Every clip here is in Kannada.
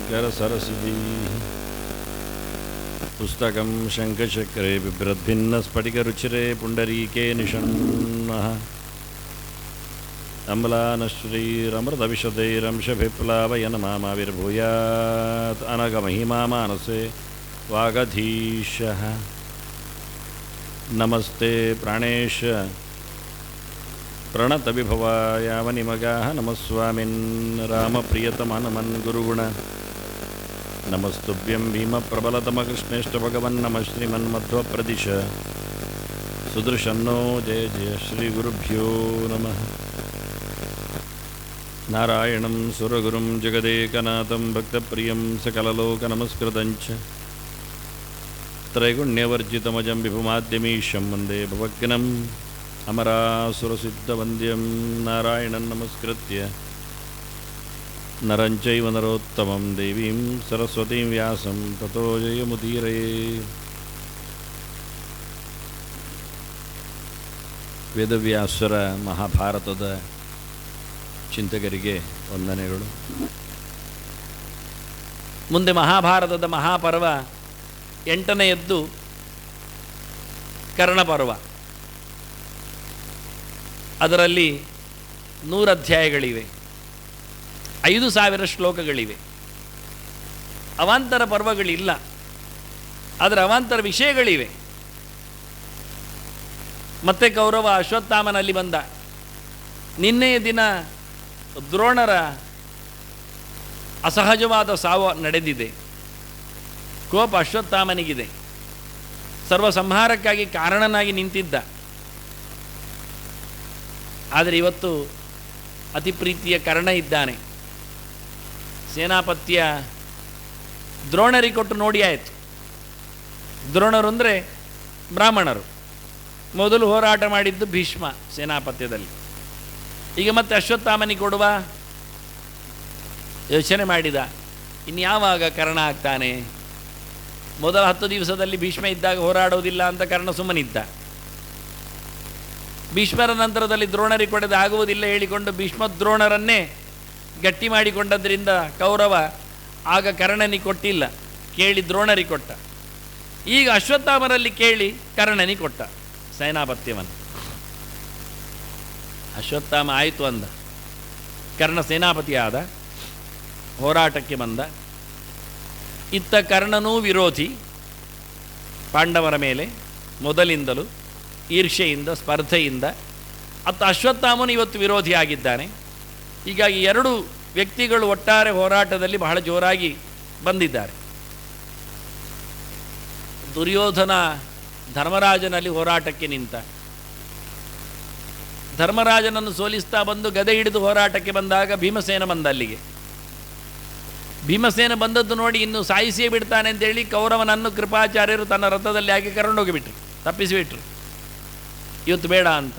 व्याख्यामुत्तराङ्करसरसिभिः पुस्तकं शङ्खचक्रे बिभ्रद्भिन्नस्फटिकरुचिरे पुण्डरीके निषण्णः अम्लानश्रीरमृतविशदैरंशभिप्लावयन मामाविर्भूयात् अनगमहिमा मानसे वागधीशः नमस्ते प्राणेश। प्रणतविभवायावनिमगाः नमस्वामिन् रामप्रियतमनमन् गुरुगुण। नमस्तुभ्यं भीमप्रबलतमकृष्णेष्टभगवन् नमः श्रीमन्मध्वप्रदिश। सुदृशन्नो जय जय श्रीगुरुभ्यो नमः। नारायणं सुरगुरुं जगदेकनाथं भक्तप्रियं सकललोकनमस्कृतं च त्रैगुण्यवर्जितमजं विभुमाद्यमीशं वन्दे भवग्नम् अमरासुरसिद्धवन्द्यं नारायणं नमस्कृत्य नरं चैव नरोत्तमं देवीं सरस्वतीं व्यासं ततो जयमुदीरये ವೇದವ್ಯಾಸರ ಮಹಾಭಾರತದ ಚಿಂತಕರಿಗೆ ವಂದನೆಗಳು ಮುಂದೆ ಮಹಾಭಾರತದ ಮಹಾಪರ್ವ ಎಂಟನೆಯದ್ದು ಕರ್ಣಪರ್ವ ಅದರಲ್ಲಿ ನೂರು ಅಧ್ಯಾಯಗಳಿವೆ. ಐದು ಸಾವಿರ ಶ್ಲೋಕಗಳಿವೆ. ಅವಾಂತರ ಪರ್ವಗಳಿಲ್ಲ. ಆದರೆ ಅವಾಂತರ ವಿಷಯಗಳಿವೆ. ಮತ್ತೆ ಕೌರವ ಅಶ್ವತ್ಥಾಮನಲ್ಲಿ ಬಂದ. ನಿನ್ನೆಯ ದಿನ ದ್ರೋಣರ ಅಸಹಜವಾದ ಸಾವು ನಡೆದಿದೆ. ಕೋಪ ಅಶ್ವತ್ಥಾಮನಿಗಿದೆ. ಸರ್ವ ಸಂಹಾರಕ್ಕಾಗಿ ಕಾರಣನಾಗಿ ನಿಂತಿದ್ದ. ಆದರೆ ಇವತ್ತು ಅತಿ ಪ್ರೀತಿಯ ಕರ್ಣ ಇದ್ದಾನೆ. ಸೇನಾಪತ್ಯ ದ್ರೋಣರಿಗೆ ಕೊಟ್ಟು ನೋಡಿ ಆಯಿತು. ದ್ರೋಣರು ಅಂದರೆ ಬ್ರಾಹ್ಮಣರು. ಮೊದಲು ಹೋರಾಟ ಮಾಡಿದ್ದು ಭೀಷ್ಮ ಸೇನಾಪತ್ಯದಲ್ಲಿ. ಈಗ ಮತ್ತೆ ಅಶ್ವತ್ಥಾಮನಿ ಕೊಡುವ ಯೋಚನೆ ಮಾಡಿದ. ಇನ್ಯಾವಾಗ ಕರ್ಣ ಆಗ್ತಾನೆ? ಮೊದಲ ಹತ್ತು ದಿವಸದಲ್ಲಿ ಭೀಷ್ಮ ಇದ್ದಾಗ ಹೋರಾಡೋದಿಲ್ಲ ಅಂತ ಕರ್ಣ ಸುಮ್ಮನಿದ್ದ. ಭೀಷ್ಮರ ನಂತರದಲ್ಲಿ ದ್ರೋಣರಿ ಕೊಡದೆ ಆಗುವುದಿಲ್ಲ ಹೇಳಿಕೊಂಡು ಭೀಷ್ಮ ದ್ರೋಣರನ್ನೇ ಗಟ್ಟಿ ಮಾಡಿಕೊಂಡದ್ರಿಂದ ಕೌರವ ಆಗ ಕರ್ಣನಿಗೆ ಕೊಟ್ಟಿಲ್ಲ. ಕೇಳಿ ದ್ರೋಣರಿ ಕೊಟ್ಟ. ಈಗ ಅಶ್ವತ್ಥಾಮರಲ್ಲಿ ಕೇಳಿ ಕರ್ಣನಿ ಕೊಟ್ಟ. ಸೇನಾಪತ್ಯವನ್ನು. ಅಶ್ವತ್ಥಾಮ ಆಯಿತು ಅಂದ. ಕರ್ಣ ಸೇನಾಪತಿ ಹೋರಾಟಕ್ಕೆ ಬಂದ. ಇತ್ತ ಕರ್ಣನೂ ವಿರೋಧಿ. ಪಾಂಡವರ ಮೇಲೆ ಮೊದಲಿಂದಲೂ ಈರ್ಷೆಯಿಂದ ಸ್ಪರ್ಧೆಯಿಂದ. ಅತ್ತ ಅಶ್ವತ್ಥಾಮನು ಇವತ್ತು ವಿರೋಧಿ ಆಗಿದ್ದಾನೆ. ಹೀಗಾಗಿ ಎರಡು ವ್ಯಕ್ತಿಗಳು ಒಟ್ಟಾರೆ ಹೋರಾಟದಲ್ಲಿ ಬಹಳ ಜೋರಾಗಿ ಬಂದಿದ್ದಾರೆ. ದುರ್ಯೋಧನ ಧರ್ಮರಾಜನಲ್ಲಿ ಹೋರಾಟಕ್ಕೆ ನಿಂತ. ಧರ್ಮರಾಜನನ್ನು ಸೋಲಿಸ್ತಾ ಬಂದು ಗದೆ ಹಿಡಿದು ಹೋರಾಟಕ್ಕೆ ಬಂದಾಗ ಭೀಮಸೇನ ಬಂದ ಅಲ್ಲಿಗೆ. ಭೀಮಸೇನ ಬಂದದ್ದು ನೋಡಿ ಇನ್ನು ಸಾಯಿಸಿಯೇ ಬಿಡ್ತಾನೆ ಅಂತೇಳಿ ಕೌರವನನ್ನು ಕೃಪಾಚಾರ್ಯರು ತನ್ನ ರಥದಲ್ಲಿ ಹಾಕಿ ಕರ್ಕೊಂಡೋಗಿಬಿಟ್ರು. ತಪ್ಪಿಸಿಬಿಟ್ರು. ಇವತ್ತು ಬೇಡ ಅಂತ.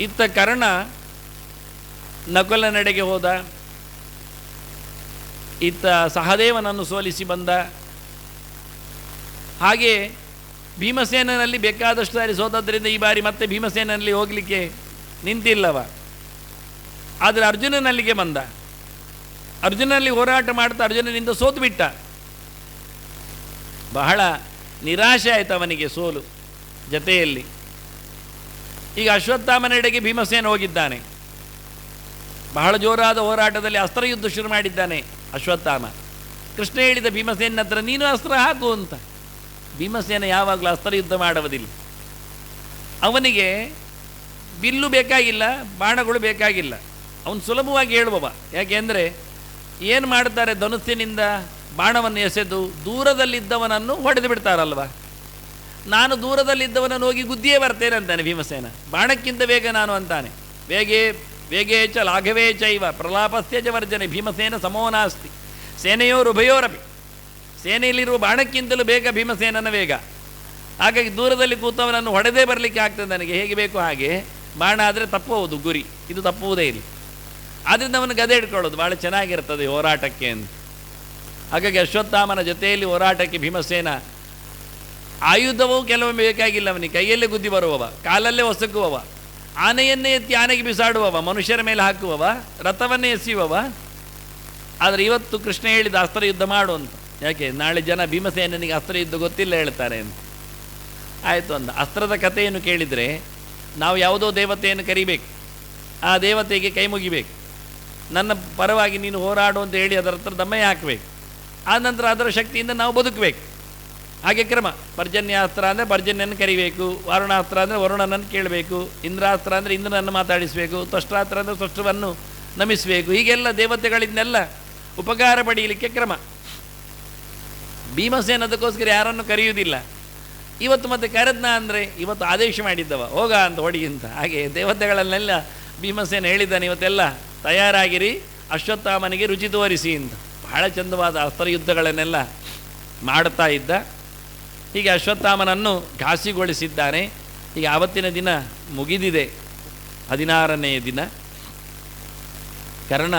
ಇತ್ತ ಕರ್ಣ ನಕುಲ ನಡೆಗೆ ಹೋದ. ಇತ್ತ ಸಹದೇವನನ್ನು ಸೋಲಿಸಿ ಬಂದ. ಹಾಗೆ ಭೀಮಸೇನಲ್ಲಿ ಬೇಕಾದಷ್ಟು ಸಾರಿ ಸೋತದ್ರಿಂದ ಈ ಬಾರಿ ಮತ್ತೆ ಭೀಮಸೇನಲ್ಲಿ ಹೋಗಲಿಕ್ಕೆ ನಿಂತಿಲ್ಲವ. ಆದರೆ ಅರ್ಜುನನಲ್ಲಿಗೆ ಬಂದ. ಅರ್ಜುನಲ್ಲಿ ಹೋರಾಟ ಮಾಡ್ತಾ ಅರ್ಜುನನಿಂದ ಸೋತು ಬಿಟ್ಟ. ಬಹಳ ನಿರಾಶೆ ಆಯಿತು ಅವನಿಗೆ ಸೋಲು ಜತೆಯಲ್ಲಿ. ಈಗ ಅಶ್ವತ್ಥಾಮನೆಡೆಗೆ ಭೀಮಸೇನ ಹೋಗಿದ್ದಾನೆ. ಬಹಳ ಜೋರಾದ ಹೋರಾಟದಲ್ಲಿ ಅಸ್ತ್ರಯುದ್ಧ ಶುರು ಮಾಡಿದ್ದಾನೆ ಅಶ್ವತ್ಥಾಮ. ಕೃಷ್ಣ ಹೇಳಿದ ಭೀಮಸೇನ ಹತ್ರ, ನೀನು ಅಸ್ತ್ರ ಹಾಕು ಅಂತ. ಭೀಮಸೇನ ಯಾವಾಗಲೂ ಅಸ್ತ್ರಯುದ್ಧ ಮಾಡುವುದಿಲ್ಲ. ಅವನಿಗೆ ಬಿಲ್ಲು ಬೇಕಾಗಿಲ್ಲ, ಬಾಣಗಳು ಬೇಕಾಗಿಲ್ಲ. ಅವನು ಸುಲಭವಾಗಿ ಹೇಳುವವ. ಯಾಕೆಂದರೆ ಏನು ಮಾಡ್ತಾರೆ ಧನುಸ್ಸಿನಿಂದ ಬಾಣವನ್ನು ಎಸೆದು ದೂರದಲ್ಲಿದ್ದವನನ್ನು ಹೊಡೆದು ಬಿಡ್ತಾರಲ್ವ? ನಾನು ದೂರದಲ್ಲಿದ್ದವನನ್ನು ಹೋಗಿ ಗುದ್ದಿಯೇ ಬರ್ತೇನೆ ಅಂತಾನೆ ಭೀಮಸೇನ. ಬಾಣಕ್ಕಿಂತ ವೇಗ ನಾನು ಅಂತಾನೆ. ವೇಗೇ ವೇಗೇ ಚ ಲಾಘವೇ ಚೈವ ಪ್ರಲಾಪಸ್ಯ ವರ್ಜನೆ, ಭೀಮಸೇನ ಸಮೋನಾಸ್ತಿ ಸೇನೆಯೋರುಭಯೋರಪಿ ಸೇನೆಯಲ್ಲಿರುವ ಬಾಣಕ್ಕಿಂತಲೂ ಬೇಗ ಭೀಮಸೇನನ ವೇಗ. ಹಾಗಾಗಿ ದೂರದಲ್ಲಿ ಕೂತವನನ್ನು ಹೊಡೆದೇ ಬರಲಿಕ್ಕೆ ಆಗ್ತದೆ ನನಗೆ. ಹೇಗೆ ಬೇಕು ಹಾಗೆ. ಬಾಣ ಆದರೆ ತಪ್ಪುವುದು ಗುರಿ. ಇದು ತಪ್ಪುವುದೇ ಇಲ್ಲ. ಆದ್ದರಿಂದ ಅವನು ಗದೆ ಹಿಡ್ಕೊಳ್ಳೋದು. ಭಾಳ ಚೆನ್ನಾಗಿರ್ತದೆ ಹೋರಾಟಕ್ಕೆ ಅಂತ. ಹಾಗಾಗಿ ಅಶ್ವತ್ಥಾಮನ ಜೊತೆಯಲ್ಲಿ ಹೋರಾಟಕ್ಕೆ ಭೀಮಸೇನ ಆಯುಧವೂ ಕೆಲವೊಮ್ಮೆ ಬೇಕಾಗಿಲ್ಲ ಅವನಿಗೆ. ಕೈಯಲ್ಲೇ ಗುದ್ದಿ ಬರುವವ, ಕಾಲಲ್ಲೇ ಒಸಕುವವ, ಆನೆಯನ್ನೇ ಎತ್ತಿ ಆನೆಗೆ ಬಿಸಾಡುವವ, ಮನುಷ್ಯರ ಮೇಲೆ ಹಾಕುವವ, ರಥವನ್ನೇ ಎಸೆಯುವವ. ಆದರೆ ಇವತ್ತು ಕೃಷ್ಣ ಹೇಳಿದ ಅಸ್ತ್ರ ಯುದ್ಧ ಮಾಡು ಅಂತ. ಯಾಕೆ? ನಾಳೆ ಜನ ಭೀಮಸೇನನಿಗೆ ಅಸ್ತ್ರ ಯುದ್ಧ ಗೊತ್ತಿಲ್ಲ ಹೇಳ್ತಾರೆ ಅಂತ. ಆಯಿತು ಅಂದ. ಅಸ್ತ್ರದ ಕಥೆಯನ್ನು ಕೇಳಿದರೆ ನಾವು ಯಾವುದೋ ದೇವತೆಯನ್ನು ಕರಿಬೇಕು. ಆ ದೇವತೆಗೆ ಕೈ ಮುಗಿಬೇಕು. ನನ್ನ ಪರವಾಗಿ ನೀನು ಹೋರಾಡು ಅಂತ ಹೇಳಿ ಅದರ ಹತ್ರ ದಮ್ಮೆ ಹಾಕಬೇಕು. ಆ ನಂತರ ಅದರ ಶಕ್ತಿಯಿಂದ ನಾವು ಬದುಕಬೇಕು. ಹಾಗೆ ಕ್ರಮ. ಪರ್ಜನ್ಯಾಸ್ತ್ರ ಅಂದರೆ ಪರ್ಜನ್ಯನ ಕರಿಬೇಕು. ವರುಣಾಸ್ತ್ರ ಅಂದರೆ ವರುಣನನ್ನು ಕೇಳಬೇಕು. ಇಂದ್ರಾಸ್ತ್ರ ಅಂದರೆ ಇಂದ್ರನನ್ನು ಮಾತಾಡಿಸಬೇಕು. ತ್ವಷ್ಟಾಸ್ತ್ರ ಅಂದರೆ ತ್ವಷ್ಟವನ್ನು ನಮಿಸಬೇಕು. ಹೀಗೆಲ್ಲ ದೇವತೆಗಳಿಂದೆಲ್ಲ ಉಪಕಾರ ಪಡೆಯಲಿಕ್ಕೆ ಕ್ರಮ. ಭೀಮಸೇನ ಅದಕ್ಕೋಸ್ಕರ ಯಾರನ್ನು ಕರೆಯುವುದಿಲ್ಲ. ಇವತ್ತು ಮತ್ತೆ ಕರೆದ್ನ ಅಂದರೆ ಇವತ್ತು ಆದೇಶ ಮಾಡಿದ್ದವ. ಹೋಗ ಅಂತ ಹೊಡಿ ಅಂತ. ಹಾಗೆ ದೇವತೆಗಳನ್ನೆಲ್ಲ ಭೀಮಸೇನ ಹೇಳಿದ್ದಾನೆ ಇವತ್ತೆಲ್ಲ. ತಯಾರಾಗಿರಿ, ಅಶ್ವತ್ಥಾಮನಿಗೆ ರುಚಿ ತೋರಿಸಿ ಅಂತ. ಬಹಳ ಚಂದವಾದ ಅಸ್ತ್ರ ಯುದ್ಧಗಳನ್ನೆಲ್ಲ ಮಾಡ್ತಾ ಇದ್ದ. ಹೀಗೆ ಅಶ್ವತ್ಥಾಮನನ್ನು ಘಾಸಿಗೊಳಿಸಿದ್ದಾನೆ. ಈಗ ಆವತ್ತಿನ ದಿನ ಮುಗಿದಿದೆ. ಹದಿನಾರನೆಯ ದಿನ. ಕರ್ಣ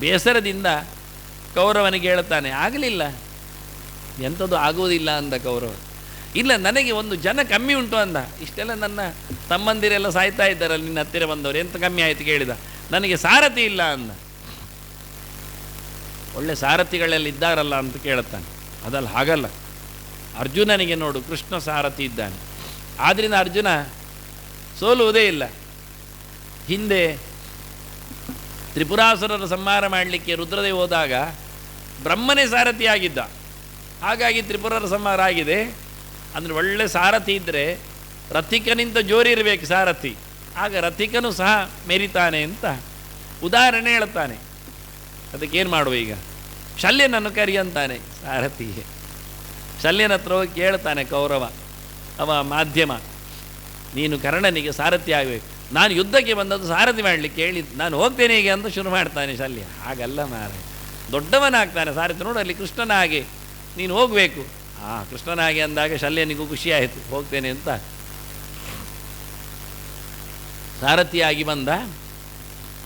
ಬೇಸರದಿಂದ ಕೌರವನಿಗೆ ಹೇಳ್ತಾನೆ ಆಗಲಿಲ್ಲ. ಎಂಥದ್ದು ಆಗುವುದಿಲ್ಲ ಅಂದ ಕೌರವ. ಇಲ್ಲ, ನನಗೆ ಒಂದು ಜನ ಕಮ್ಮಿ ಉಂಟು ಅಂದ. ಇಷ್ಟೆಲ್ಲ ನನ್ನ ತಮ್ಮಂದಿರೆಲ್ಲ ಸಾಯ್ತಾ ಇದ್ದಾರಲ್ಲ, ನಿನ್ನ ಹತ್ತಿರ ಬಂದವರು. ಎಂತ ಕಮ್ಮಿ ಆಯಿತು? ಕೇಳಿದ. ನನಗೆ ಸಾರಥಿ ಇಲ್ಲ ಅಂದ. ಒಳ್ಳೆ ಸಾರಥಿಗಳೆಲ್ಲ ಇದ್ದಾರಲ್ಲ ಅಂತ ಕೇಳುತ್ತಾನೆ. ಅದಲ್ಲ, ಹಾಗಲ್ಲ. ಅರ್ಜುನನಿಗೆ ನೋಡು, ಕೃಷ್ಣ ಸಾರಥಿ ಇದ್ದಾನೆ. ಆದ್ದರಿಂದ ಅರ್ಜುನ ಸೋಲುವುದೇ ಇಲ್ಲ. ಹಿಂದೆ ತ್ರಿಪುರಾಸುರರ ಸಂಹಾರ ಮಾಡಲಿಕ್ಕೆ ರುದ್ರದೇವ ಹೋದಾಗ ಬ್ರಹ್ಮನೇ ಸಾರಥಿಯಾಗಿದ್ದ ಹಾಗಾಗಿ ತ್ರಿಪುರರ ಸಂಹಾರ ಆಗಿದೆ. ಅಂದರೆ ಒಳ್ಳೆ ಸಾರಥಿ ಇದ್ದರೆ ರಥಿಕನಿಂತ ಜೋರಿರಬೇಕು ಸಾರಥಿ. ಆಗ ರಥಿಕನು ಸಹ ಮೆರಿತಾನೆ ಅಂತ ಉದಾಹರಣೆ ಹೇಳ್ತಾನೆ ಅದಕ್ಕೇನು ಮಾಡುವ ಈಗ? ಶಲ್ಯನನ್ನು ಕರಿ ಅಂತಾನೆ ಸಾರಥಿಗೆ ಶಲ್ಯನ ಹತ್ರ ಹೋಗಿ ಕೇಳ್ತಾನೆ ಕೌರವ, ಅವ ಮಾಧ್ಯಮ, ನೀನು ಕರ್ಣನಿಗೆ ಸಾರಥಿ ಆಗಬೇಕು. ನಾನು ಯುದ್ಧಕ್ಕೆ ಬಂದದ್ದು ಸಾರಥಿ ಮಾಡಲಿಕ್ಕೆ ಹೇಳಿ ನಾನು ಹೋಗ್ತೇನೆ ಹೀಗೆ ಅಂತ ಶುರು ಮಾಡ್ತಾನೆ ಶಲ್ಯ. ಹಾಗಲ್ಲ ಮಾರೆ ದೊಡ್ಡವನಾಗ್ತಾನೆ ಸಾರಥಿ ನೋಡು ಅಲ್ಲಿ ನೀನು ಹೋಗಬೇಕು. ಆ ಕೃಷ್ಣನ ಹಾಗೆ ಅಂದಾಗ ಶಲ್ಯನಿಗೂ ಖುಷಿಯಾಯಿತು ಹೋಗ್ತೇನೆ ಅಂತ ಸಾರಥಿಯಾಗಿ ಬಂದ.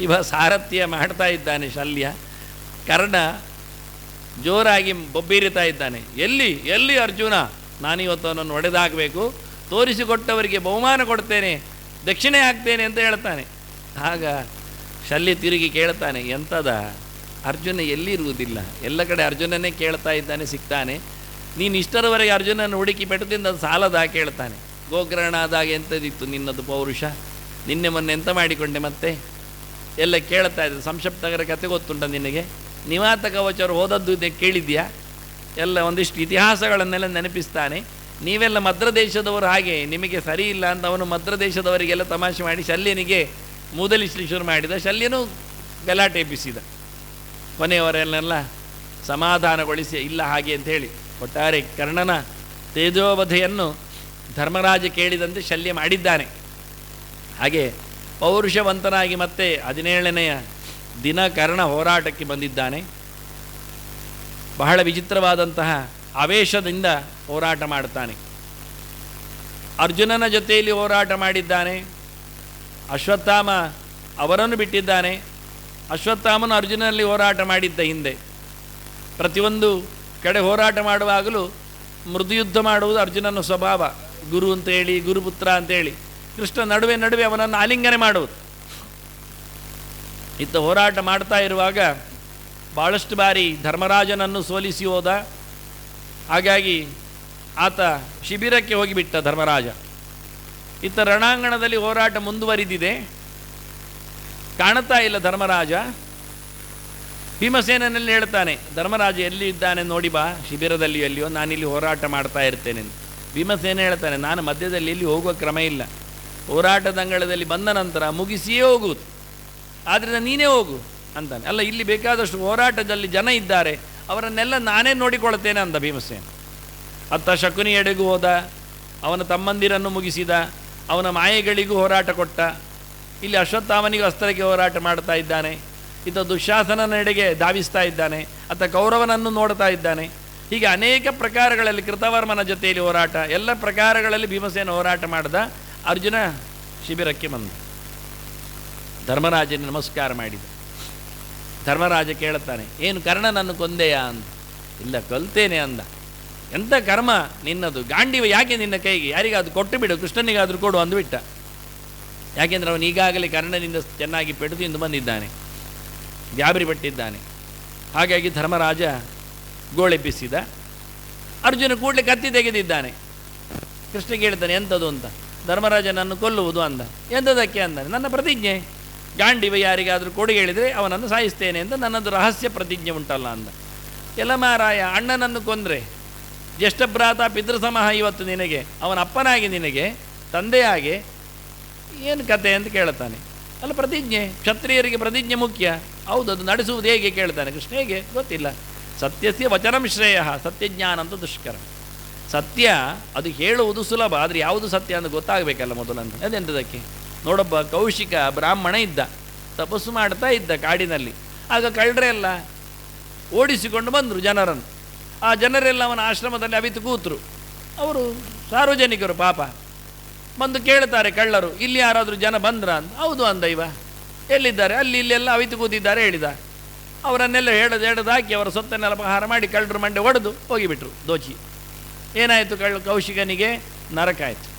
ಇವ ಸಾರಥ್ಯ ಮಾಡ್ತಾ ಇದ್ದಾನೆ ಶಲ್ಯ. ಕರ್ಣ ಜೋರಾಗಿ ಬೊಬ್ಬಿರಿತಾ ಇದ್ದಾನೆ. ಎಲ್ಲಿ ಎಲ್ಲಿ ಅರ್ಜುನ? ನಾನಿವತ್ತು ಅವನನ್ನು ಒಡೆದಾಗಬೇಕು ತೋರಿಸಿಕೊಟ್ಟವರಿಗೆ ಬಹುಮಾನ ಕೊಡ್ತೇನೆ. ದಕ್ಷಿಣೆ ಹಾಕ್ತೇನೆ ಅಂತ ಹೇಳ್ತಾನೆ. ಆಗ ಶಲ್ಯ ತಿರುಗಿ ಕೇಳ್ತಾನೆ ಎಂಥದ ಅರ್ಜುನ ಎಲ್ಲಿರುವುದಿಲ್ಲ? ಎಲ್ಲ ಕಡೆ ಅರ್ಜುನನ್ನೇ ಕೇಳ್ತಾ ಇದ್ದಾನೆ, ಸಿಗ್ತಾನೆ. ನೀನು ಇಷ್ಟರವರೆಗೆ ಅರ್ಜುನನ ಹುಡುಕಿ ಪೆಟ್ಟದಿಂದ ಅದು ಸಾಲದ ಕೇಳ್ತಾನೆ. ಗೋಗ್ರಹಣ ಆದಾಗ ಎಂಥದಿತ್ತು ನಿನ್ನದು ಪೌರುಷ? ನಿನ್ನೆ ಮೊನ್ನೆ ಎಂತ ಮಾಡಿಕೊಂಡೆ ಮತ್ತೆ? ಎಲ್ಲ ಕೇಳ್ತಾ ಇದ್ದೆ. ಸಂಕ್ಷಿಪ್ತಗರ ಕತೆ ಗೊತ್ತುಂಟ ನಿನಗೆ? ನಿವಾತ ಕವಚರು ಹೋದದ್ದು ಇದೆ, ಕೇಳಿದ್ಯಾ? ಎಲ್ಲ ಒಂದಿಷ್ಟು ಇತಿಹಾಸಗಳನ್ನೆಲ್ಲ ನೆನಪಿಸ್ತಾನೆ. ನೀವೆಲ್ಲ ಮದ್ರ ದೇಶದವರು ಹಾಗೆ, ನಿಮಗೆ ಸರಿ ಇಲ್ಲ ಅಂತ ಅವನು ಮದ್ರ ದೇಶದವರಿಗೆಲ್ಲ ತಮಾಷೆ ಮಾಡಿ ಶಲ್ಯನಿಗೆ ಮೂದಲಿಸಲಿ ಶುರು ಮಾಡಿದ. ಶಲ್ಯನು ಗಲಾಟೆ ಎಬ್ಬಿಸಿದ. ಕೊನೆಯವರನ್ನೆಲ್ಲ ಸಮಾಧಾನಗೊಳಿಸಿ, ಇಲ್ಲ ಹಾಗೆ ಅಂತ ಹೇಳಿ. ಒಟ್ಟಾರೆ ಕರ್ಣನ ತೇಜೋವಧೆಯನ್ನು ಧರ್ಮರಾಜ ಕೇಳಿದಂತೆ ಶಲ್ಯ ಮಾಡಿದ್ದಾನೆ. ಹಾಗೆ ಪೌರುಷವಂತನಾಗಿ ಮತ್ತೆ ಹದಿನೇಳನೆಯ ದಿನ ಕರ್ಣ ಹೋರಾಟಕ್ಕೆ ಬಂದಿದ್ದಾನೆ. ಬಹಳ ವಿಚಿತ್ರವಾದಂತಹ ಆವೇಶದಿಂದ ಹೋರಾಟ ಮಾಡ್ತಾನೆ. ಅರ್ಜುನನ ಜೊತೆಯಲ್ಲಿ ಹೋರಾಟ ಮಾಡಿದ್ದಾನೆ. ಅಶ್ವತ್ಥಾಮ ಅವರನ್ನು ಬಿಟ್ಟಿದ್ದಾನೆ. ಅಶ್ವತ್ಥಾಮನು ಅರ್ಜುನಲ್ಲಿ ಹೋರಾಟ ಮಾಡಿದ್ದ ಹಿಂದೆ. ಪ್ರತಿಯೊಂದು ಕಡೆ ಹೋರಾಟ ಮಾಡುವಾಗಲೂ ಮೃದು ಯುದ್ಧ ಮಾಡುವುದು ಅರ್ಜುನನ ಸ್ವಭಾವ. ಗುರು ಅಂತೇಳಿ ಗುರುಪುತ್ರ ಅಂತೇಳಿ ಕೃಷ್ಣ ನಡುವೆ ನಡುವೆ ಅವನನ್ನು ಆಲಿಂಗನೆ ಮಾಡುವುದು. ಇತ್ತ ಹೋರಾಟ ಮಾಡ್ತಾ ಇರುವಾಗ ಭಾಳಷ್ಟು ಬಾರಿ ಧರ್ಮರಾಜನನ್ನು ಸೋಲಿಸಿ ಹೋದ. ಹಾಗಾಗಿ ಆತ ಶಿಬಿರಕ್ಕೆ ಹೋಗಿಬಿಟ್ಟ ಧರ್ಮರಾಜ. ಇತ್ತ ರಣಾಂಗಣದಲ್ಲಿ ಹೋರಾಟ ಮುಂದುವರಿದಿದೆ. ಕಾಣುತ್ತಾ ಇಲ್ಲ ಧರ್ಮರಾಜ. ಭೀಮಸೇನಲ್ಲಿ ಹೇಳ್ತಾನೆ, ಧರ್ಮರಾಜ ಎಲ್ಲಿ ಇದ್ದಾನೆ ನೋಡಿ ಬಾ ಶಿಬಿರದಲ್ಲಿ ಎಲ್ಲಿಯೋ ನಾನಿಲ್ಲಿ ಹೋರಾಟ ಮಾಡ್ತಾ ಇರ್ತೇನೆ. ಭೀಮಸೇನೆ ಭೀಮಸೇನ ಹೇಳ್ತಾನೆ, ನಾನು ಮಧ್ಯದಲ್ಲಿ ಇಲ್ಲಿ ಹೋಗುವ ಕ್ರಮ ಇಲ್ಲ. ಹೋರಾಟದಂಗಳದಲ್ಲಿ ಬಂದ ನಂತರ ಮುಗಿಸಿಯೇ ಹೋಗುವುದು. ಆದ್ದರಿಂದ ನೀನೇ ಹೋಗು ಅಂತಾನೆ. ಅಲ್ಲ, ಇಲ್ಲಿ ಬೇಕಾದಷ್ಟು ಹೋರಾಟದಲ್ಲಿ ಜನ ಇದ್ದಾರೆ. ಅವರನ್ನೆಲ್ಲ ನಾನೇ ನೋಡಿಕೊಳ್ತೇನೆ ಅಂತ ಭೀಮಸೇನ. ಅತ್ತ ಶಕುನಿ ಎಡೆಗೂ ಹೋದ, ಅವನ ತಮ್ಮಂದಿರನ್ನು ಮುಗಿಸಿದ, ಅವನ ಮಾಯೆಗಳಿಗೂ ಹೋರಾಟ ಕೊಟ್ಟ. ಇಲ್ಲಿ ಅಶ್ವತ್ಥಾಮನಿಗೂ ಅಸ್ತ್ರಕ್ಕೆ ಹೋರಾಟ ಮಾಡ್ತಾ ಇದ್ದಾನೆ. ಇತ ದುಶಾಸನ ನಡೆಗೆ ಧಾವಿಸ್ತಾ ಇದ್ದಾನೆ. ಅತ್ತ ಕೌರವನನ್ನು ನೋಡ್ತಾ ಇದ್ದಾನೆ. ಹೀಗೆ ಅನೇಕ ಪ್ರಕಾರಗಳಲ್ಲಿ ಕೃತವರ್ಮನ ಜೊತೆಯಲ್ಲಿ ಹೋರಾಟ, ಎಲ್ಲ ಪ್ರಕಾರಗಳಲ್ಲಿ ಭೀಮಸೇನ ಹೋರಾಟ ಮಾಡಿದ ಅರ್ಜುನ ಶಿಬಿರಕ್ಕೆ ಬಂದ. ಧರ್ಮರಾಜನ ನಮಸ್ಕಾರ ಮಾಡಿದ. ಧರ್ಮರಾಜ ಕೇಳುತ್ತಾನೆ, ಏನು ಕರ್ಣನನ್ನು ಕೊಂದೆಯ? ಅಂತ. ಇಲ್ಲ, ಕಲ್ತೇನೆ ಅಂದ. ಎಂಥ ಕರ್ಮ? ನಿನ್ನದು? ಗಾಂಡಿವ ಯಾಕೆ ನಿನ್ನ ಕೈಗೆ? ಯಾರಿಗಾದ್ರೂ ಕೊಟ್ಟು ಬಿಡು, ಕೃಷ್ಣನಿಗಾದರೂ ಕೊಡು ಅಂದುಬಿಟ್ಟ. ಯಾಕೆಂದ್ರೆ ಅವನು ಈಗಾಗಲೇ ಕರ್ಣನಿಂದ ಚೆನ್ನಾಗಿ ಪೆಟ್ಟು ತಿಂದು ಬಂದಿದ್ದಾನೆ, ಗಾಬರಿ ಪಟ್ಟಿದ್ದಾನೆ. ಹಾಗಾಗಿ ಧರ್ಮರಾಜ ಗೋಳೆಬ್ಬಿಸಿದ ಅರ್ಜುನ ಕೂಡಲೇ ಕತ್ತಿ ತೆಗೆದಿದ್ದಾನೆ. ಕೃಷ್ಣ ಕೇಳ್ತಾನೆ ಎಂಥದ್ದು ಅಂತ? ಧರ್ಮರಾಜ ನನ್ನ ಕೊಲ್ಲುವುದು ಅಂದ. ಎಂಥದಕ್ಕೆ ಅಂದ ನನ್ನ ಪ್ರತಿಜ್ಞೆ. ಗಾಂಡಿವ ಯಾರಿಗಾದರೂ ಕೊಡು ಹೇಳಿದರೆ ಅವನನ್ನು ಸಾಯಿಸ್ತೇನೆ ಅಂತ ನನ್ನದು ರಹಸ್ಯ ಪ್ರತಿಜ್ಞೆ ಉಂಟಲ್ಲ ಅಂದ. ಎಲ್ಲಮಾರಾಯ ಅಣ್ಣನನ್ನು ಕೊಂದರೆ. ಜ್ಯೇಷ್ಠಭ್ರಾತ ಪಿತೃಸಮಹ ಇವತ್ತು ನಿನಗೆ, ಅವನ ಅಪ್ಪನಾಗಿ ನಿನಗೆ, ತಂದೆಯಾಗಿ ಏನು ಕತೆ ಅಂತ ಕೇಳ್ತಾನೆ ಅಲ್ಲ, ಪ್ರತಿಜ್ಞೆ. ಕ್ಷತ್ರಿಯರಿಗೆ ಪ್ರತಿಜ್ಞೆ ಮುಖ್ಯ. ಹೌದು, ಅದು ನಡೆಸುವುದು ಹೇಗೆ ಕೇಳ್ತಾನೆ ಕೃಷ್ಣ ಹೇಗೆ? ಗೊತ್ತಿಲ್ಲ. ಸತ್ಯಸ್ಯ ವಚನಂ ಶ್ರೇಯ ಸತ್ಯಜ್ಞಾನ ಅಂತ ದುಷ್ಕರ. ಸತ್ಯ ಅದು ಹೇಳುವುದು ಸುಲಭ, ಆದರೆ ಯಾವುದು ಸತ್ಯ ಅಂತ ಗೊತ್ತಾಗಬೇಕಲ್ಲ ಮೊದಲಂತ ಅದೆಂಥದಕ್ಕೆ ನೋಡೊಬ್ಬ ಕೌಶಿಕ, ಬ್ರಾಹ್ಮಣ ಇದ್ದ, ತಪಸ್ಸು ಮಾಡ್ತಾ ಇದ್ದ ಕಾಡಿನಲ್ಲಿ. ಆಗ ಕಳ್ಳರೆಲ್ಲ ಓಡಿಸಿಕೊಂಡು ಬಂದರು ಜನರನ್ನು. ಆ ಜನರೆಲ್ಲ ಅವನ ಆಶ್ರಮದಲ್ಲಿ ಅವಿತು ಕೂತರು. ಅವರು ಸಾರ್ವಜನಿಕರು ಪಾಪ. ಬಂದು ಕೇಳ್ತಾರೆ ಕಳ್ಳರು, ಇಲ್ಲಿ ಯಾರಾದರೂ ಜನ ಬಂದ್ರ ಅಂತ. ಹೌದು ಅಂದ ಇವ. ಎಲ್ಲಿದ್ದಾರೆ? ಅಲ್ಲಿ ಇಲ್ಲೆಲ್ಲ ಅವಿತು ಕೂತಿದ್ದಾರೆ ಹೇಳಿದ. ಅವರನ್ನೆಲ್ಲ ಹೇಳದು ಹೇಳದು ಹಾಕಿ ಅವರ ಸೊತ್ತನ್ನೆಲ್ಲ ಅಪಹಾರ ಮಾಡಿ ಕಳ್ಳರು ಮಂಡೆ ಹೊಡೆದು ಹೋಗಿಬಿಟ್ರು, ದೋಚಿ. ಏನಾಯಿತು ಕಳ್ಳು ಕೌಶಿಕನಿಗೆ? ನರಕ ಆಯಿತು.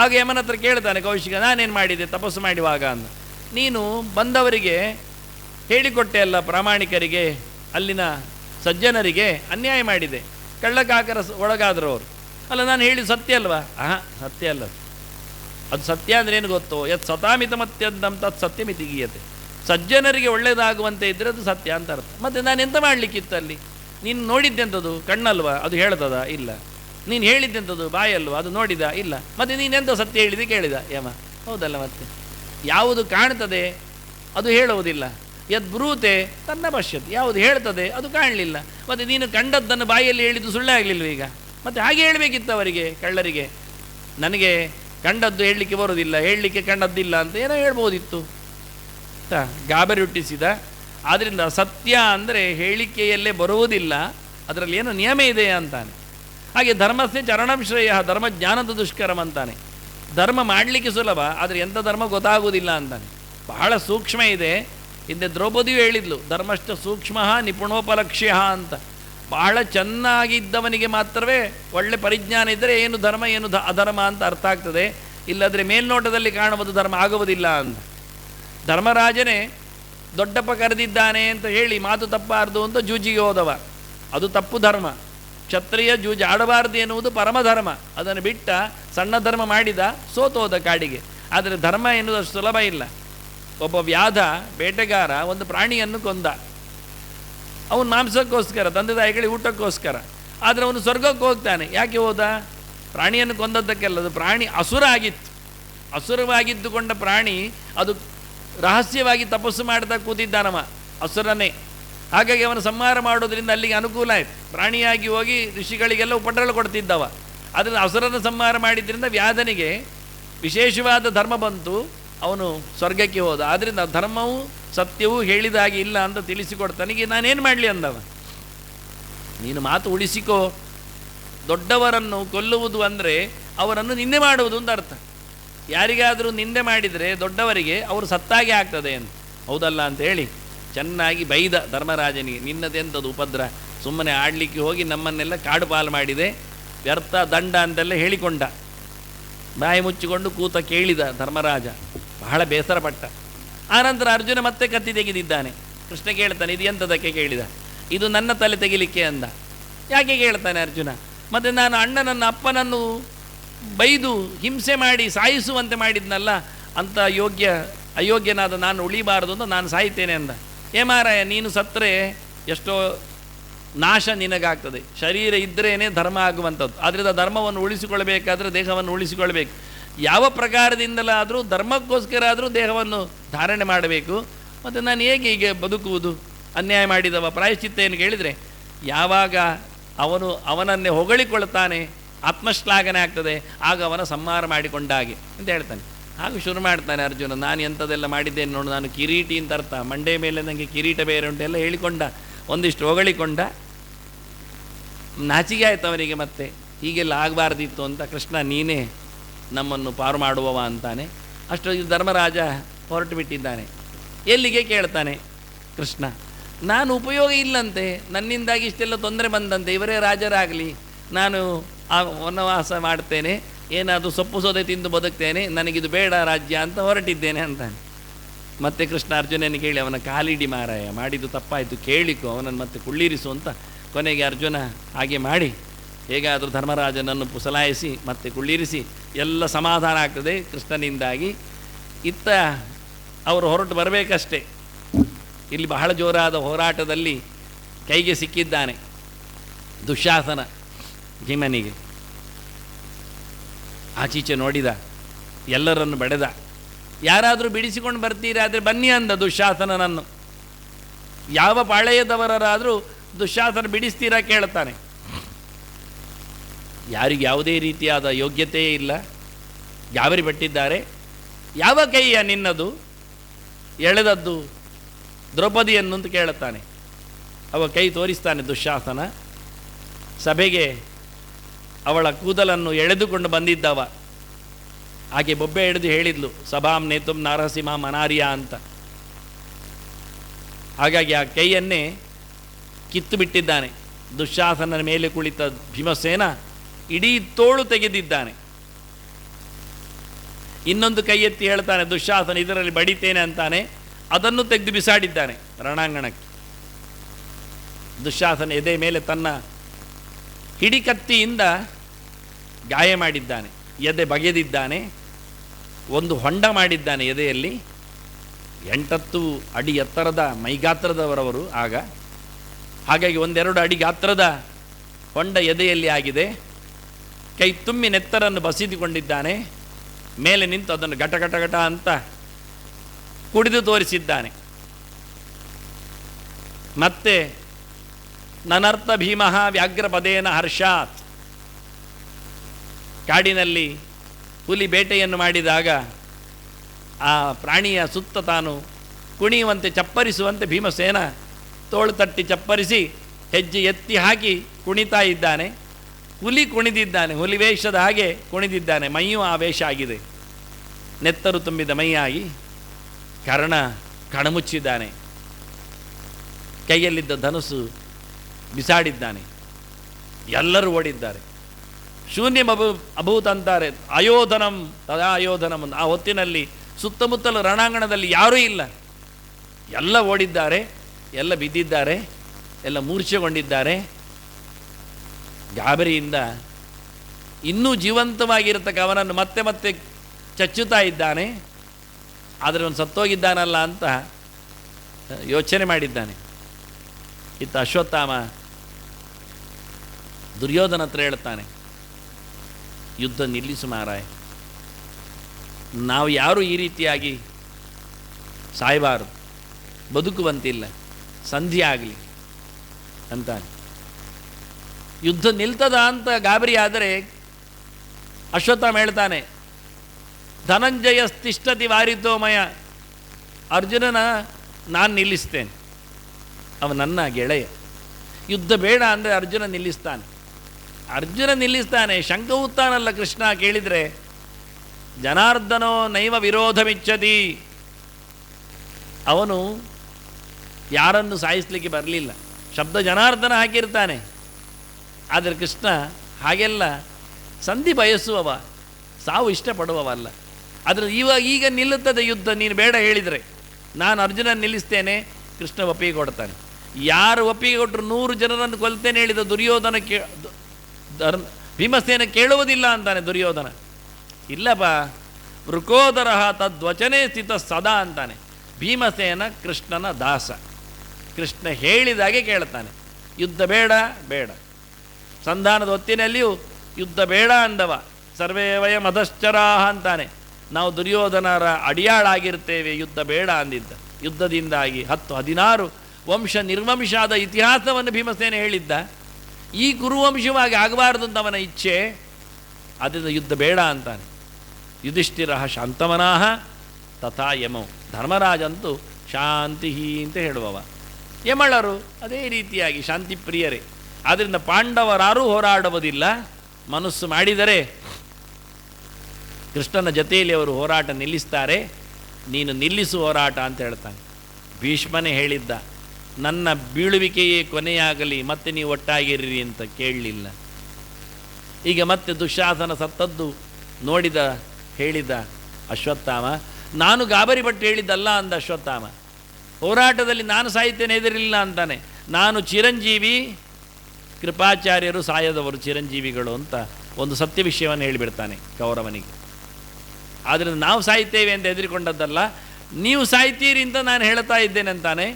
ಆಗ ಯಮನ ಹತ್ರ ಕೇಳ್ತಾನೆ, ಕೌಶಿಕ, ನಾನೇನು ಮಾಡಿದೆ, ತಪಸ್ಸು ಮಾಡುವಾಗ ಅಂತ ನೀನು ಬಂದವರಿಗೆ ಹೇಳಿಕೊಟ್ಟೆ ಅಲ್ಲ, ಪ್ರಾಮಾಣಿಕರಿಗೆ, ಅಲ್ಲಿನ ಸಜ್ಜನರಿಗೆ ಅನ್ಯಾಯ ಮಾಡಿದೆ. ಕಳ್ಳಕಾಕರ ಒಳಗಾದರು ಅವರು. ಅಲ್ಲ, ನಾನು ಹೇಳಿ ಸತ್ಯ ಅಲ್ವಾ? ಆಹಾ, ಸತ್ಯ ಅಲ್ಲ ಅದು. ಸತ್ಯ ಅಂದ್ರೆ ಏನು ಗೊತ್ತು? ಯತ್ ಸತಾಮಿತ ಮತ್ಯಂತಂ ತತ್ ಸತ್ಯಮಿತಿ ಗೀಯತೆ. ಸಜ್ಜನರಿಗೆ ಒಳ್ಳೆಯದಾಗುವಂತೆ ಇದ್ದರೆ ಅದು ಸತ್ಯ ಅಂತ ಅರ್ಥ. ಮತ್ತೆ ನಾನು ಎಂತ ಮಾಡಲಿಕ್ಕಿತ್ತು ಅಲ್ಲಿ? ನೀನು ನೋಡಿದ್ದೆಂಥದ್ದು ಕಣ್ಣಲ್ವಾ? ಅದು ಹೇಳ್ತದ ಇಲ್ಲ. ನೀನು ಹೇಳಿದ್ದೆಂಥದ್ದು ಬಾಯಲ್ವಾ? ಅದು ನೋಡಿದ? ಇಲ್ಲ. ಮತ್ತೆ ನೀನೆಂತ ಸತ್ಯ ಹೇಳಿದೆ ಕೇಳಿದ? ಯಮ. ಹೌದಲ್ಲ ಮತ್ತೆ? ಯಾವುದು ಕಾಣ್ತದೆ, ಅದು ಹೇಳುವುದಿಲ್ಲ. ಯದ್ ಬ್ರೂತೆ, ತನ್ನ ಪಶ್ಯತ್. ಯಾವುದು ಹೇಳ್ತದೆ, ಅದು ಕಾಣಲಿಲ್ಲ. ಮತ್ತು ನೀನು ಕಂಡದ್ದನ್ನು ಬಾಯಲ್ಲಿ ಹೇಳಿದ್ದು ಸುಳ್ಳೇ ಆಗಲಿಲ್ಲ ಈಗ? ಮತ್ತು ಹಾಗೆ ಹೇಳಬೇಕಿತ್ತು ಅವರಿಗೆ, ಕಳ್ಳರಿಗೆ? ನನಗೆ ಕಂಡದ್ದು ಹೇಳಲಿಕ್ಕೆ ಬರೋದಿಲ್ಲ ಹೇಳಲಿಕ್ಕೆ ಕಂಡದ್ದಿಲ್ಲ ಅಂತ ಏನೋ ಹೇಳ್ಬೋದಿತ್ತು. ಗಾಬರಿ ಹುಟ್ಟಿಸಿದ ಆದ್ದರಿಂದ ಸತ್ಯ ಅಂದರೆ ಹೇಳಿಕೆಯಲ್ಲೇ ಬರುವುದಿಲ್ಲ, ಅದರಲ್ಲಿ ಏನು ನಿಯಮ ಇದೆ ಅಂತಾನೆ. ಹಾಗೆ ಧರ್ಮಸ್ಯ ಚರಣಂ ಶ್ರೇಯ, ಧರ್ಮ ಜ್ಞಾನದ ದುಷ್ಕರಂ ಅಂತಾನೆ. ಧರ್ಮ ಮಾಡಲಿಕ್ಕೆ ಸುಲಭ, ಆದರೆ ಎಂಥ ಧರ್ಮ ಗೊತ್ತಾಗುವುದಿಲ್ಲ ಅಂತಾನೆ. ಬಹಳ ಸೂಕ್ಷ್ಮ ಇದೆ. ಹಿಂದೆ ದ್ರೌಪದಿಯು ಹೇಳಿದ್ಲು ಧರ್ಮಷ್ಟ ಸೂಕ್ಷ್ಮ ನಿಪುಣೋಪಲಕ್ಷ್ಯ ಅಂತ. ಬಹಳ ಚೆನ್ನಾಗಿದ್ದವನಿಗೆ ಮಾತ್ರವೇ ಒಳ್ಳೆ ಪರಿಜ್ಞಾನ ಇದ್ದರೆ ಏನು ಧರ್ಮ, ಏನು ಧ, ಅಧರ್ಮ ಅಂತ ಅರ್ಥ ಆಗ್ತದೆ. ಇಲ್ಲದ್ರೆ ಮೇಲ್ನೋಟದಲ್ಲಿ ಕಾಣುವುದು ಧರ್ಮ ಆಗುವುದಿಲ್ಲ ಅಂತ. ಧರ್ಮರಾಜನೇ ದೊಡ್ಡಪ್ಪ ಕರೆದಿದ್ದಾನೆ ಅಂತ ಹೇಳಿ ಮಾತು ತಪ್ಪಾರ್ದು ಅಂತ ಜೂಜಿಗೆ ಹೋದವ. ಅದು ತಪ್ಪು ಧರ್ಮ. ಕ್ಷತ್ರಿಯ ಜೂಜಿ ಆಡಬಾರದು ಎನ್ನುವುದು ಪರಮಧರ್ಮ ಅದನ್ನು ಬಿಟ್ಟ ಸಣ್ಣ ಧರ್ಮ ಮಾಡಿದ ಸೋತೋದ ಕಾಡಿಗೆ. ಆದರೆ ಧರ್ಮ ಎನ್ನುವುದು ಅಷ್ಟು ಸುಲಭ ಇಲ್ಲ. ಒಬ್ಬ ವ್ಯಾಧ, ಬೇಟೆಗಾರ ಒಂದು ಪ್ರಾಣಿಯನ್ನು ಕೊಂದ. ಅವನು ಮಾಂಸಕ್ಕೋಸ್ಕರ, ತಂದೆ ತಾಯಿಗಳಿಗೆ ಊಟಕ್ಕೋಸ್ಕರ. ಆದರೆ ಅವನು ಸ್ವರ್ಗಕ್ಕೆ ಹೋಗ್ತಾನೆ. ಯಾಕೆ ಹೋದ? ಪ್ರಾಣಿಯನ್ನು ಕೊಂದದ್ದಕ್ಕೆಲ್ಲ ಅದು ಪ್ರಾಣಿ ಅಸುರ ಆಗಿತ್ತು ಅಸುರವಾಗಿದ್ದುಕೊಂಡ ಪ್ರಾಣಿ ಅದು ರಹಸ್ಯವಾಗಿ ತಪಸ್ಸು ಮಾಡ್ತಾ ಕೂತಿದ್ದಾನವ, ಅಸುರನೇ. ಹಾಗಾಗಿ ಅವನು ಸಂಹಾರ ಮಾಡೋದ್ರಿಂದ ಅಲ್ಲಿಗೆ ಅನುಕೂಲ ಆಯಿತು. ಪ್ರಾಣಿಯಾಗಿ ಹೋಗಿ ಋಷಿಗಳಿಗೆಲ್ಲ ಉಪಟಳ ಕೊಡ್ತಿದ್ದವ. ಅದರಿಂದ ಅಸುರನ ಸಂಹಾರ ಮಾಡಿದ್ರಿಂದ ವ್ಯಾಧನಿಗೆ ವಿಶೇಷವಾದ ಧರ್ಮ ಬಂತು, ಅವನು ಸ್ವರ್ಗಕ್ಕೆ ಹೋದ. ಆದ್ದರಿಂದ ಧರ್ಮವು ಸತ್ಯವೂ ಹೇಳಿದಾಗಿ ಇಲ್ಲ ಅಂತ ತಿಳಿಸಿಕೊಡ್ತಾನಿಗೆ ನಾನೇನು ಮಾಡಲಿ? ಅಂದವ. ನೀನು ಮಾತು ಉಳಿಸಿಕೋ. ದೊಡ್ಡವರನ್ನು ಕೊಲ್ಲುವುದು ಅಂದರೆ ಅವರನ್ನು ನಿಂದೆ ಮಾಡುವುದು ಅಂತ ಅರ್ಥ. ಯಾರಿಗಾದರೂ ನಿಂದೆ ಮಾಡಿದರೆ ದೊಡ್ಡವರಿಗೆ ಅವರು ಸತ್ತಾಗೆ ಆಗ್ತದೆ ಅಂತ. ಹೌದಲ್ಲ ಅಂತ ಹೇಳಿ ಚೆನ್ನಾಗಿ ಬೈದ ಧರ್ಮರಾಜನಿಗೆ ನಿನ್ನದೆಂಥದ್ದು ಉಪದ್ರ? ಸುಮ್ಮನೆ ಆಡಲಿಕ್ಕೆ ಹೋಗಿ ನಮ್ಮನ್ನೆಲ್ಲ ಕಾಡು ಪಾಲು ಮಾಡಿದೆ, ವ್ಯರ್ಥ ದಂಡ ಅಂತೆಲ್ಲ ಹೇಳಿಕೊಂಡ. ಬಾಯಿ ಮುಚ್ಚಿಕೊಂಡು ಕೂತ ಕೇಳಿದ ಧರ್ಮರಾಜ, ಬಹಳ ಬೇಸರಪಟ್ಟ. ಆನಂತರ ಅರ್ಜುನ ಮತ್ತೆ ಕತ್ತಿ ತೆಗೆದಿದ್ದಾನೆ. ಕೃಷ್ಣ ಕೇಳ್ತಾನೆ, ಇದು ಎಂಥದಕ್ಕೆ ಕೇಳಿದ? ಇದು ನನ್ನ ತಲೆ ತೆಗಿಲಿಕ್ಕೆ ಅಂದ. ಯಾಕೆ ಕೇಳ್ತಾನೆ ಅರ್ಜುನ? ಮತ್ತು ನಾನು ಅಣ್ಣನನ್ನು, ಅಪ್ಪನನ್ನು ಬೈದು ಹಿಂಸೆ ಮಾಡಿ ಸಾಯಿಸುವಂತೆ ಮಾಡಿದ್ನಲ್ಲ ಅಂತ ಯೋಗ್ಯ ಅಯೋಗ್ಯನಾದ ನಾನು ಉಳಿಬಾರದು ಅಂತ ನಾನು ಸಾಯ್ತೇನೆ ಅಂದ. ಏ ಮಾರಾಯ, ನೀನು ಸತ್ತರೆ ಎಷ್ಟೋ ನಾಶ ನಿನಗಾಗ್ತದೆ. ಶರೀರ ಇದ್ದರೇನೆ ಧರ್ಮ ಆಗುವಂಥದ್ದು. ಆದ್ದರಿಂದ ಧರ್ಮವನ್ನು ಉಳಿಸಿಕೊಳ್ಬೇಕಾದ್ರೆ ದೇಹವನ್ನು ಉಳಿಸಿಕೊಳ್ಬೇಕು ಯಾವ ಪ್ರಕಾರದಿಂದಲಾದರೂ ಧರ್ಮಕ್ಕೋಸ್ಕರ ಆದರೂ ದೇಹವನ್ನು ಧಾರಣೆ ಮಾಡಬೇಕು. ಮತ್ತು ನಾನು ಹೇಗೆ ಹೀಗೆ ಬದುಕುವುದು? ಅನ್ಯಾಯ ಮಾಡಿದವ ಪ್ರಾಯಶ್ಚಿತ್ತ ಏನು ಕೇಳಿದರೆ, ಯಾವಾಗ ಅವನು ಅವನನ್ನೇ ಹೊಗಳಿಕೊಳ್ತಾನೆ ಆತ್ಮಶ್ಲಾಘನೆ ಆಗ್ತದೆ, ಆಗ ಅವನ ಸಂಹಾರ ಮಾಡಿಕೊಂಡಾಗೆ ಅಂತ ಹೇಳ್ತಾನೆ. ಹಾಗೆ ಶುರು ಮಾಡ್ತಾನೆ ಅರ್ಜುನ, ನಾನು ಎಂಥದೆಲ್ಲ ಮಾಡಿದ್ದೇನೆ ನೋಡು, ನಾನು ಕಿರೀಟಿ ಅಂತ ಅರ್ಥ ಮಂಡೆ ಮೇಲೆ ನನಗೆ ಕಿರೀಟ ಬೇರೆ ಉಂಟು, ಎಲ್ಲ ಹೇಳಿಕೊಂಡ, ಒಂದಿಷ್ಟು ಹೊಗಳಿಕೊಂಡ. ನಾಚಿಗೆ ಆಯ್ತು ಅವನಿಗೆ ಮತ್ತೆ, ಹೀಗೆಲ್ಲ ಆಗಬಾರ್ದಿತ್ತು ಅಂತ ಕೃಷ್ಣ, ನೀನೇ ನಮ್ಮನ್ನು ಪಾರು ಮಾಡುವವ ಅಂತಾನೆ. ಅಷ್ಟೊಂದು ಧರ್ಮರಾಜ ಹೊರಟು ಬಿಟ್ಟಿದ್ದಾನೆ. ಎಲ್ಲಿಗೆ ಕೇಳ್ತಾನೆ ಕೃಷ್ಣ, ನಾನು ಉಪಯೋಗ ಇಲ್ಲಂತೆ, ನನ್ನಿಂದಾಗಿ ಇಷ್ಟೆಲ್ಲ ತೊಂದರೆ ಬಂದಂತೆ, ಇವರೇ ರಾಜರಾಗಲಿ, ನಾನು ಆ ವನವಾಸ ಮಾಡ್ತೇನೆ, ಏನಾದರೂ ಸೊಪ್ಪು ಸೋದೆ ತಿಂದು ಬದುಕ್ತೇನೆ, ನನಗಿದು ಬೇಡ ರಾಜ್ಯ ಅಂತ ಹೊರಟಿದ್ದೇನೆ ಅಂತಾನೆ. ಮತ್ತೆ ಕೃಷ್ಣ ಅರ್ಜುನನಿಗೆ ಕೇಳಿ ಅವನ ಕಾಲಿಡಿ ಮಾರಾಯ, ಮಾಡಿದ್ದು ತಪ್ಪಾಯಿತು, ಕೇಳಿಕೊ, ಅವನನ್ನು ಮತ್ತೆ ಕುಳ್ಳಿರಿಸು ಅಂತ ಕೊನೆಗೆ ಅರ್ಜುನ ಹಾಗೆ ಮಾಡಿ, ಹೇಗಾದರೂ ಧರ್ಮರಾಜನನ್ನು ಪುಸಲಾಯಿಸಿ, ಮತ್ತೆ ಕುಳ್ಳಿರಿಸಿ, ಎಲ್ಲ ಸಮಾಧಾನ ಆಗ್ತದೆ ಕೃಷ್ಣನಿಂದಾಗಿ. ಇತ್ತ ಅವರು ಹೊರಟು ಬರಬೇಕಷ್ಟೇ. ಇಲ್ಲಿ ಬಹಳ ಜೋರಾದ ಹೋರಾಟದಲ್ಲಿ ಕೈಗೆ ಸಿಕ್ಕಿದ್ದಾನೆ ದುಶಾಸನ. ಭೀಮನಿಗೆ ಆಚೀಚೆ ನೋಡಿದ, ಎಲ್ಲರನ್ನು ಬಡೆದ, ಯಾರಾದರೂ ಬಿಡಿಸಿಕೊಂಡು ಬರ್ತೀರಿ ಆದರೆ ಬನ್ನಿ ಅಂದ ದುಶಾಸನನನ್ನು ಯಾವ ಪಾಳೆಯದವರಾದರೂ ದುಶಾಸನ ಬಿಡಿಸ್ತೀರಾ ಕೇಳ್ತಾನೆ. ಯಾರಿಗೆ ಯಾವುದೇ ರೀತಿಯಾದ ಯೋಗ್ಯತೆಯೇ ಇಲ್ಲ. ಗಾಬರಿ ಪಟ್ಟಿದ್ದಾರೆ? ಯಾವ ಕೈಯ ನಿನ್ನದು? ಎಳೆದದ್ದು ದ್ರೌಪದಿಯನ್ನು ಅಂತ ಕೇಳುತ್ತಾನೆ. ಅವ ಕೈ ತೋರಿಸ್ತಾನೆ ದುಶಾಸನ ಸಭೆಗೆ ಅವಳ ಕೂದಲನ್ನು ಎಳೆದುಕೊಂಡು ಬಂದಿದ್ದವ. ಹಾಗೆ ಬೊಬ್ಬೆ ಹಿಡಿದು ಹೇಳಿದ್ಲು, ಸಭಾಂ ನೇತುಂ ನಾರಸಿಂಹ ಮನಾರಿಯ ಅಂತ. ಹಾಗಾಗಿ ಆ ಕೈಯನ್ನೇ ಕಿತ್ತು ಬಿಟ್ಟಿದ್ದಾನೆ. ದುಶಾಸನನ ಮೇಲೆ ಕುಳಿತ ಭೀಮಸೇನ ಇಡೀ ತೋಳು ತೆಗೆದಿದ್ದಾನೆ. ಇನ್ನೊಂದು ಕೈ ಎತ್ತಿ ಹೇಳ್ತಾನೆ ದುಶಾಸನ ಇದರಲ್ಲಿ ಬಡಿತೇನೆ ಅಂತಾನೆ. ಅದನ್ನು ತೆಗೆದು ಬಿಸಾಡಿದ್ದಾನೆ ರಣಾಂಗಣಕ್ಕೆ. ದುಶಾಸನ ಎದೆ ಮೇಲೆ ತನ್ನ ಹಿಡಿಕತ್ತಿಯಿಂದ ಗಾಯ ಮಾಡಿದ್ದಾನೆ ಎದೆ ಬಗೆದಿದ್ದಾನೆ, ಒಂದು ಹೊಂಡ ಮಾಡಿದ್ದಾನೆ ಎದೆಯಲ್ಲಿ. ಎಂಟತ್ತು ಅಡಿ ಎತ್ತರದ ಮೈಗಾತ್ರದವರವರು ಆಗ. ಹಾಗಾಗಿ ಒಂದೆರಡು ಅಡಿ ಗಾತ್ರದ ಹೊಂಡ ಎದೆಯಲ್ಲಿ ಆಗಿದೆ. ಕೈ ತುಂಬಿ ನೆತ್ತರನ್ನು ಬಸಿದುಕೊಂಡಿದ್ದಾನೆ. ಮೇಲೆ ನಿಂತು ಅದನ್ನು ಘಟ ಘಟ ಘಟ ಅಂತ ಕುಡಿದು ತೋರಿಸಿದ್ದಾನೆ. ಮತ್ತೆ ನನರ್ಥ ಭೀಮಃ ವ್ಯಾಘ್ರಪದೇನ ಹರ್ಷಾತ್. ಕಾಡಿನಲ್ಲಿ ಹುಲಿ ಬೇಟೆಯನ್ನು ಮಾಡಿದಾಗ ಆ ಪ್ರಾಣಿಯ ಸುತ್ತ ತಾನು ಕುಣಿಯುವಂತೆ ಚಪ್ಪರಿಸುವಂತೆ ಭೀಮಸೇನ ತೋಳು ತಟ್ಟಿ ಚಪ್ಪರಿಸಿ ಹೆಜ್ಜೆ ಎತ್ತಿ ಹಾಕಿ ಕುಣಿತಾ ಇದ್ದಾನೆ. ಹುಲಿ ಕುಣಿದಿದ್ದಾನೆ, ಹುಲಿ ವೇಷದ ಹಾಗೆ ಕುಣಿದಿದ್ದಾನೆ, ಮೈಯೂ ಆ ವೇಷ ಆಗಿದೆ. ನೆತ್ತರು ತುಂಬಿದ ಮೈಯಾಗಿ ಕರ್ಣ ಕಣಮುಚ್ಚಿದ್ದಾನೆ. ಕೈಯಲ್ಲಿದ್ದ ಧನುಸು ಬಿಸಾಡಿದ್ದಾನೆ. ಎಲ್ಲರೂ ಓಡಿದ್ದಾರೆ. ಶೂನ್ಯ ಅಭೂ ಅಭೂತ್ ಅಂತಾರೆ, ಅಯೋಧನಂ ತದಾ ಅಯೋಧನಂ ಆ ಹೊತ್ತಿನಲ್ಲಿ ಸುತ್ತಮುತ್ತಲ ರಣಾಂಗಣದಲ್ಲಿ ಯಾರೂ ಇಲ್ಲ. ಎಲ್ಲ ಓಡಿದ್ದಾರೆ, ಎಲ್ಲ ಬಿದ್ದಿದ್ದಾರೆ, ಎಲ್ಲ ಮೂರ್ಛೆಗೊಂಡಿದ್ದಾರೆ. ಗಾಬರಿಯಿಂದ ಇನ್ನೂ ಜೀವಂತವಾಗಿರತಕ್ಕ ಅವನನ್ನು ಮತ್ತೆ ಮತ್ತೆ ಚಚ್ಚುತ್ತಾ ಇದ್ದಾನೆ. ಆದರೆ ಅವನು ಸತ್ತೋಗಿದ್ದಾನಲ್ಲ ಅಂತ ಯೋಚನೆ ಮಾಡಿದ್ದಾನೆ. ಇತ್ತ ಅಶ್ವತ್ಥಾಮ ದುರ್ಯೋಧನ ಹತ್ರ ಹೇಳ್ತಾನೆ, ಯುದ್ಧ ನಿಲ್ಲಿಸು ಮಾರಾಯ. ನಾವು ಯಾರೂ ಈ ರೀತಿಯಾಗಿ ಸಾಯಬಾರದು. ಬದುಕುವಂತಿಲ್ಲ. ಸಂಧಿ ಆಗಲಿ, ಅಂತಾನೆ. ಯುದ್ಧ ನಿಲ್ತದ ಅಂತ ಗಾಬರಿ ಆದರೆ, ಅಶ್ವತ್ಥಾಮ ಹೇಳ್ತಾನೆ, ಧನಂಜಯ ತಿಷ್ಟತಿ ವಾರಿತೋಮಯ ಅರ್ಜುನನ ನಾನು ನಿಲ್ಲಿಸ್ತೇನೆ. ಅವ ನನ್ನ ಗೆಳೆಯ. ಯುದ್ಧ ಬೇಡ ಅಂದರೆ ಅರ್ಜುನ ನಿಲ್ಲಿಸ್ತಾನೆ. ಅರ್ಜುನ ನಿಲ್ಲಿಸ್ತಾನೆ ಶಂಕ ಉತ್ತಾನಲ್ಲ ಕೃಷ್ಣ ಕೇಳಿದರೆ, ಜನಾರ್ದನೋ ನೈವ ವಿರೋಧಮಿಚ್ಚತಿ ಅವನು ಯಾರನ್ನು ಸಾಯಿಸಲಿಕ್ಕೆ ಬರಲಿಲ್ಲ. ಶಬ್ದ ಜನಾರ್ದನ ಹಾಕಿರ್ತಾನೆ. ಆದರೆ ಕೃಷ್ಣ ಹಾಗೆಲ್ಲ ಸಂಧಿ ಬಯಸುವವ, ಸಾವು ಇಷ್ಟಪಡುವವಲ್ಲ. ಆದರೆ ಇವಾಗ ಈಗ ನಿಲ್ಲುತ್ತದೆ ಯುದ್ಧ, ನೀನು ಬೇಡ ಹೇಳಿದರೆ. ನಾನು ಅರ್ಜುನ ನಿಲ್ಲಿಸ್ತೇನೆ, ಕೃಷ್ಣ ಒಪ್ಪಿಗೆ ಕೊಡ್ತಾನೆ. ಯಾರು ಒಪ್ಪಿಗೆ ಕೊಟ್ಟರು ನೂರು ಜನರನ್ನು ಕೊಲ್ತೇನೆ ಹೇಳಿದ ದುರ್ಯೋಧನ ಕೇ ಭೀಮಸೇನ ಕೇಳುವುದಿಲ್ಲ ಅಂತಾನೆ ದುರ್ಯೋಧನ. ಇಲ್ಲಪ್ಪ ವೃಕೋದರ ತದ್ವಚನೆ ಸ್ಥಿತ ಸದಾ ಅಂತಾನೆ. ಭೀಮಸೇನ ಕೃಷ್ಣನ ದಾಸ. ಕೃಷ್ಣ ಹೇಳಿದಾಗೆ ಕೇಳ್ತಾನೆ ಯುದ್ಧ ಬೇಡ ಬೇಡ. ಸಂಧಾನದ ಹೊತ್ತಿನಲ್ಲಿಯೂ ಯುದ್ಧ ಬೇಡ ಅಂದವ. ಸರ್ವೇ ವಯ ಮಧಶ್ಚರಾಹ ಅಂತಾನೆ. ನಾವು ದುರ್ಯೋಧನರ ಅಡಿಯಾಳಾಗಿರ್ತೇವೆ, ಯುದ್ಧ ಬೇಡ ಅಂದಿದ್ದ. ಯುದ್ಧದಿಂದಾಗಿ ಹತ್ತು ಹದಿನಾರು ವಂಶ ನಿರ್ವಂಶಾದ ಇತಿಹಾಸವನ್ನು ಭೀಮಸೇನ ಹೇಳಿದ್ದ. ಈ ಕುರುವಂಶವಾಗಿ ಆಗಬಾರದು ಅಂತವನ ಇಚ್ಛೆ, ಅದರಿಂದ ಯುದ್ಧ ಬೇಡ ಅಂತಾನೆ. ಯುಧಿಷ್ಠಿರ ಶಾಂತಮನಾಹ ತಥಾ ಯಮೌ. ಧರ್ಮರಾಜಂತೂ ಶಾಂತಿ ಅಂತ ಹೇಳುವವ. ಯಮಳರು ಅದೇ ರೀತಿಯಾಗಿ ಶಾಂತಿ ಪ್ರಿಯರೇ ಆದ್ದರಿಂದ ಪಾಂಡವರಾರೂ ಹೋರಾಡುವುದಿಲ್ಲ. ಮನಸ್ಸು ಮಾಡಿದರೆ ಕೃಷ್ಣನ ಜೊತೆಯಲ್ಲಿ ಅವರು ಹೋರಾಟ ನಿಲ್ಲಿಸ್ತಾರೆ. ನೀನು ನಿಲ್ಲಿಸು ಹೋರಾಟ ಅಂತ ಹೇಳ್ತಾನೆ. ಭೀಷ್ಮನೇ ಹೇಳಿದ್ದ. ನನ್ನ ಬೀಳುವಿಕೆಯೇ ಕೊನೆಯಾಗಲಿ, ಮತ್ತೆ ನೀವು ಒಟ್ಟಾಗಿರ್ರಿ ಅಂತ ಕೇಳಲಿಲ್ಲ. ಈಗ ಮತ್ತೆ ದುಶಾಸನ ಸತ್ತದ್ದು ನೋಡಿದ, ಹೇಳಿದ ಅಶ್ವತ್ಥಾಮ, ನಾನು ಗಾಬರಿ ಪಟ್ಟು ಹೇಳಿದ್ದಲ್ಲ ಅಂದ ಅಶ್ವತ್ಥಾಮ. ಹೋರಾಟದಲ್ಲಿ ನಾನು ಸಾಹಿತ್ಯನ ಎದುರಿಲ್ಲ ಅಂತಾನೆ. ನಾನು ಚಿರಂಜೀವಿ, ಕೃಪಾಚಾರ್ಯರು ಸಾಯದವರು ಚಿರಂಜೀವಿಗಳು ಅಂತ ಒಂದು ಸತ್ಯ ವಿಷಯವನ್ನು ಹೇಳಿಬಿಡ್ತಾನೆ ಕೌರವನಿಗೆ. ಆದ್ದರಿಂದ ನಾವು ಸಾಯ್ತೇವೆ ಅಂತ ಹೆದರಿಕೊಂಡದ್ದಲ್ಲ, ನೀವು ಸಾಯ್ತೀರಿ ಅಂತ ನಾನು ಹೇಳ್ತಾ ಇದ್ದೇನೆ ಅಂತಾನೆ.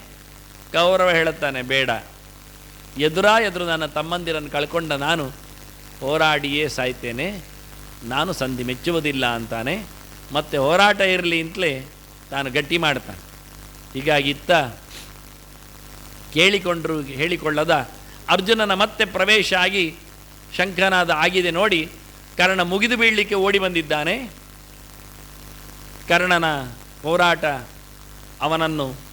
ಕೌರವ ಹೇಳುತ್ತಾನೆ, ಬೇಡ. ಎದುರ ಎದುರು ನನ್ನ ತಮ್ಮಂದಿರನ್ನು ಕಳ್ಕೊಂಡ ನಾನು ಹೋರಾಡಿಯೇ ಸಾಯ್ತೇನೆ. ನಾನು ಸಂಧಿ ಮೆಚ್ಚುವುದಿಲ್ಲ ಅಂತಾನೆ. ಮತ್ತೆ ಹೋರಾಟ ಇರಲಿ ಅಂತಲೇ ತಾನು ಗಟ್ಟಿ ಮಾಡ್ತಾನೆ. ಹೀಗಾಗಿ ಇತ್ತ ಕೇಳಿಕೊಂಡ್ರು, ಹೇಳಿಕೊಳ್ಳದ ಅರ್ಜುನನ ಮತ್ತೆ ಪ್ರವೇಶ ಆಗಿ ಶಂಖನಾದ ಆಗಿದೆ ನೋಡಿ, ಕರ್ಣ ಮುಗಿದು ಬೀಳಲಿಕ್ಕೆ ಓಡಿ ಬಂದಿದ್ದಾನೆ. ಕರ್ಣನ ಹೋರಾಟ ಅವನನ್ನು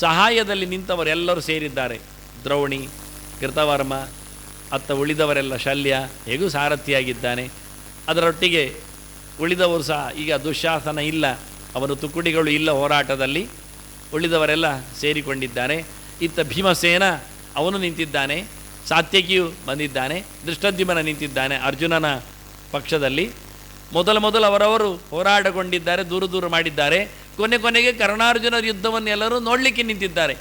ಸಹಾಯದಲ್ಲಿ ನಿಂತವರೆಲ್ಲರೂ ಸೇರಿದ್ದಾರೆ. ದ್ರೌಣಿ, ಕೃತವರ್ಮ, ಅತ್ತ ಉಳಿದವರೆಲ್ಲ ಶಲ್ಯ, ಹೇಗೂ ಸಾರಥಿಯಾಗಿದ್ದಾನೆ. ಅದರೊಟ್ಟಿಗೆ ಉಳಿದವರು ಸಹ ಈಗ ದುಶ್ಯಾಸನ ಇಲ್ಲ. ಅವರು ತುಕುಡಿಗಳು ಇಲ್ಲ ಹೋರಾಟದಲ್ಲಿ. ಉಳಿದವರೆಲ್ಲ ಸೇರಿಕೊಂಡಿದ್ದಾರೆ. ಇತ್ತ ಭೀಮಸೇನ ಅವನು ನಿಂತಿದ್ದಾನೆ. ಸಾತ್ಯಕಿಯು ಬಂದಿದ್ದಾನೆ. ದೃಷ್ಟದ್ಯುಮನ ನಿಂತಿದ್ದಾನೆ ಅರ್ಜುನನ ಪಕ್ಷದಲ್ಲಿ. ಮೊದಲು ಮೊದಲು ಅವರವರು ಹೋರಾಟಗೊಂಡಿದ್ದಾರೆ ದೂರ ದೂರ ಮಾಡಿದ್ದಾರೆ. ಕೊನೆ ಕೊನೆಗೆ ಕರ್ಣಾರ್ಜುನರ ಯುದ್ಧವನ್ನು ಎಲ್ಲರೂ ನೋಡಲಿಕ್ಕೆ ನಿಂತಿದ್ದಾರೆ.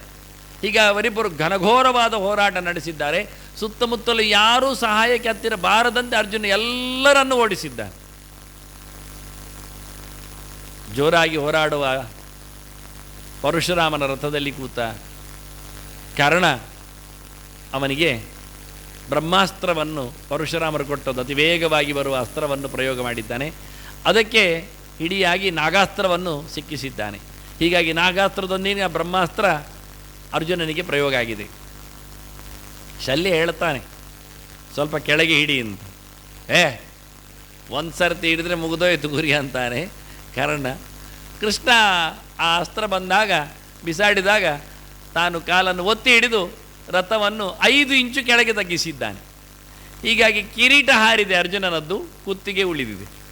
ಈಗ ಅವರಿಬ್ಬರು ಘನಘೋರವಾದ ಹೋರಾಟ ನಡೆಸಿದ್ದಾರೆ. ಸುತ್ತಮುತ್ತಲು ಯಾರೂ ಸಹಾಯಕ್ಕೆ ಹತ್ತಿರ ಬಾರದಂತೆ ಅರ್ಜುನ ಎಲ್ಲರನ್ನು ಓಡಿಸಿದ್ದಾರೆ ಜೋರಾಗಿ ಹೋರಾಡುವ ಪರಶುರಾಮನ ರಥದಲ್ಲಿ ಕೂತ ಕಾರಣ ಅವನಿಗೆ ಬ್ರಹ್ಮಾಸ್ತ್ರವನ್ನು ಪರಶುರಾಮರು ಕೊಟ್ಟದ್ದು ಅತಿ ವೇಗವಾಗಿ ಬರುವ ಅಸ್ತ್ರವನ್ನು ಪ್ರಯೋಗ ಮಾಡಿದ್ದಾನೆ. ಅದಕ್ಕೆ ಹಿಡಿಯಾಗಿ ನಾಗಾಸ್ತ್ರವನ್ನು ಸಿಕ್ಕಿಸಿದ್ದಾನೆ. ಹೀಗಾಗಿ ನಾಗಾಸ್ತ್ರದೊಂದಿಗೆ ಬ್ರಹ್ಮಾಸ್ತ್ರ ಅರ್ಜುನನಿಗೆ ಪ್ರಯೋಗ ಆಗಿದೆ. ಶಲ್ಯ ಹೇಳ್ತಾನೆ, ಸ್ವಲ್ಪ ಕೆಳಗೆ ಹಿಡಿ ಅಂತ. ಏ, ಒಂದು ಸರ್ತಿ ಹಿಡಿದ್ರೆ ಮುಗಿದೋಯ್ತು ಗುರಿ ಅಂತಾನೆ. ಕಾರಣ, ಕೃಷ್ಣ ಆ ಅಸ್ತ್ರ ಬಂದಾಗ, ಬಿಸಾಡಿದಾಗ ತಾನು ಕಾಲನ್ನು ಒತ್ತಿ ಹಿಡಿದು ರಥವನ್ನು ಐದು ಇಂಚು ಕೆಳಗೆ ತಗ್ಗಿಸಿದ್ದಾನೆ. ಹೀಗಾಗಿ ಕಿರೀಟ ಹಾರಿದೆ ಅರ್ಜುನನದ್ದು, ಕುತ್ತಿಗೆ ಉಳಿದಿದೆ.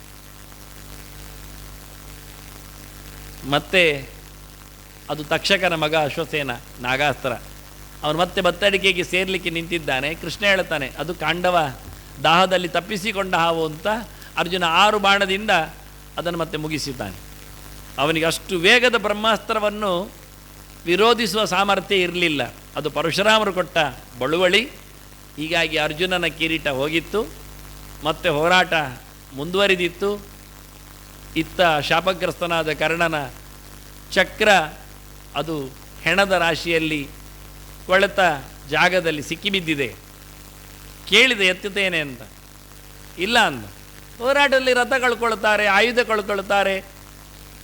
ಮತ್ತೆ ಅದು ತಕ್ಷಕನ ಮಗ ಅಶ್ವಸೇನ ನಾಗಾಸ್ತ್ರ. ಅವನು ಮತ್ತೆ ಬತ್ತಡಿಕೆಗೆ ಸೇರಲಿಕ್ಕೆ ನಿಂತಿದ್ದಾನೆ. ಕೃಷ್ಣ ಹೇಳ್ತಾನೆ, ಅದು ಕಾಂಡವ ದಾಹದಲ್ಲಿ ತಪ್ಪಿಸಿಕೊಂಡ ಹಾವು ಅಂತ ಅರ್ಜುನ ಆರು ಬಾಣದಿಂದ ಅದನ್ನು ಮತ್ತೆ ಮುಗಿಸಿದ್ದಾನೆ. ಅವನಿಗೆ ಅಷ್ಟು ವೇಗದ ಬ್ರಹ್ಮಾಸ್ತ್ರವನ್ನು ವಿರೋಧಿಸುವ ಸಾಮರ್ಥ್ಯ ಇರಲಿಲ್ಲ. ಅದು ಪರಶುರಾಮರು ಕೊಟ್ಟ ಬಳುವಳಿ. ಹೀಗಾಗಿ ಅರ್ಜುನನ ಕಿರೀಟ ಹೋಗಿತ್ತು. ಮತ್ತೆ ಹೋರಾಟ ಮುಂದುವರಿದಿತ್ತು. ಇತ್ತ ಶಾಪಗ್ರಸ್ತನಾದ ಕರ್ಣನ ಚಕ್ರ ಅದು ಹೆಣದ ರಾಶಿಯಲ್ಲಿ ಕೊಳೆತ ಜಾಗದಲ್ಲಿ ಸಿಕ್ಕಿಬಿದ್ದಿದೆ. ಕೇಳಿದೆ, ಎತ್ತುತ್ತೇನೆ ಅಂತ. ಇಲ್ಲ ಅಂದ. ಹೋರಾಟದಲ್ಲಿ ರಥ ಕಳ್ಕೊಳ್ತಾರೆ ಆಯುಧ ಕಳ್ಕೊಳ್ತಾರೆ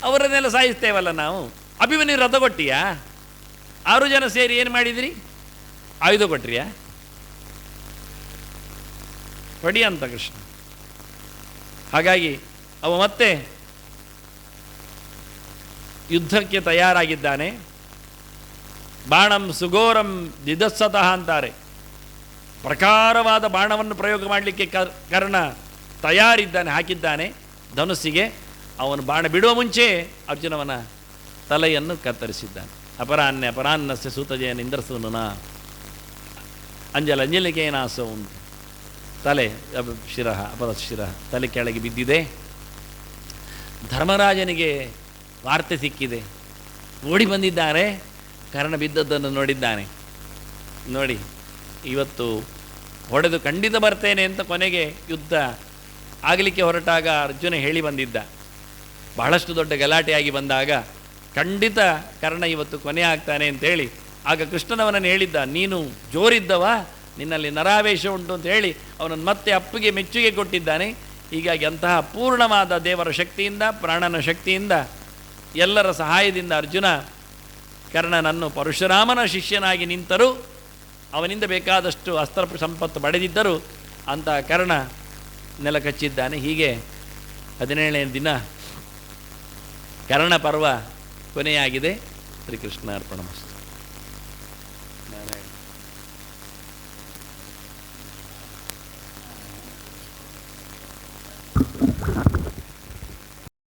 ಅವರನ್ನೆಲ್ಲ ಸಾಯಿಸ್ತೇವಲ್ಲ ನಾವು? ಅಭಿಮನ್ಯು ರಥ ಕೊಟ್ಟಿಯಾ? ಆರು ಜನ ಸೇರಿ ಏನು ಮಾಡಿದಿರಿ? ಆಯುಧ ಕೊಟ್ರಿಯಾ? ಹೊಡಿ ಅಂತ ಕೃಷ್ಣ. ಹಾಗಾಗಿ ಅವ ಮತ್ತೆ ಯುದ್ಧಕ್ಕೆ ತಯಾರಾಗಿದ್ದಾನೆ. ಬಾಣಂ ಸುಗೋರಂ ದಿದಸ್ಸತಃ ಅಂತಾರೆ. ಪ್ರಕಾರವಾದ ಬಾಣವನ್ನು ಪ್ರಯೋಗ ಮಾಡಲಿಕ್ಕೆ ಕರ್ಣ ತಯಾರಿದ್ದಾನೆ, ಹಾಕಿದ್ದಾನೆ. ಧನುಸ್ಸಿಗೆ ಅವನು ಬಾಣ ಬಿಡುವ ಮುಂಚೆ ಅರ್ಜುನವನ ತಲೆಯನ್ನು ಕತ್ತರಿಸಿದ್ದಾನೆ. ಅಪರಾನ್ಯ ಅಪರಾನ್ನಸ್ಯ ಸೂತಜಯನ ಇಂದ್ರಸೂನುನ ಅಂಜಲ ಅಂಜಲಿಕೇನಾಸೋ ಉಂಟು. ತಲೆ ಶಿರಹ ಅಪರ ಶಿರಹ ತಲೆ ಕೆಳಗೆ ಬಿದ್ದಿದೆ. ಧರ್ಮರಾಜನಿಗೆ ವಾರ್ತೆ ಸಿಕ್ಕಿದೆ. ಓಡಿ ಬಂದಿದ್ದಾರೆ. ಕರ್ಣ ಬಿದ್ದದ್ದನ್ನು ನೋಡಿದ್ದಾನೆ. ನೋಡಿ, ಇವತ್ತು ಹೊಡೆದು ಖಂಡಿತ ಬರ್ತೇನೆ ಅಂತ ಕೊನೆಗೆ ಯುದ್ಧ ಆಗಲಿಕ್ಕೆ ಹೊರಟಾಗ ಅರ್ಜುನ ಹೇಳಿ ಬಂದಿದ್ದ. ಬಹಳಷ್ಟು ದೊಡ್ಡ ಗಲಾಟೆಯಾಗಿ ಬಂದಾಗ ಖಂಡಿತ ಕರ್ಣ ಇವತ್ತು ಕೊನೆ ಆಗ್ತಾನೆ ಅಂತೇಳಿ. ಆಗ ಕೃಷ್ಣನವನನ್ನು ಹೇಳಿದ್ದ, ನೀನು ಜೋರಿದ್ದವ, ನಿನ್ನಲ್ಲಿ ನರಾವೇಶ ಉಂಟು ಅಂತ ಹೇಳಿ ಅವನನ್ನು ಮತ್ತೆ ಅಪ್ಪಿಗೆ ಮೆಚ್ಚುಗೆ ಕೊಟ್ಟಿದ್ದಾನೆ. ಹೀಗಾಗಿ ಅಂತಹ ಪೂರ್ಣವಾದ ದೇವರ ಶಕ್ತಿಯಿಂದ, ಪ್ರಾಣನ ಶಕ್ತಿಯಿಂದ ಎಲ್ಲರ ಸಹಾಯದಿಂದ ಅರ್ಜುನ ಕರ್ಣನನ್ನು ಪರಶುರಾಮನ ಶಿಷ್ಯನಾಗಿ ನಿಂತರು. ಅವನಿಂದ ಬೇಕಾದಷ್ಟು ಅಸ್ತ್ರ ಸಂಪತ್ತು ಪಡೆದಿದ್ದರು. ಅಂತಹ ಕರ್ಣ ನೆಲ ಕಚ್ಚಿದ್ದಾನೆ ಹೀಗೆ ಹದಿನೇಳನೇ ದಿನ ಕರ್ಣ ಪರ್ವ ಕೊನೆಯಾಗಿದೆ. ಶ್ರೀಕೃಷ್ಣ ಅರ್ಪಣ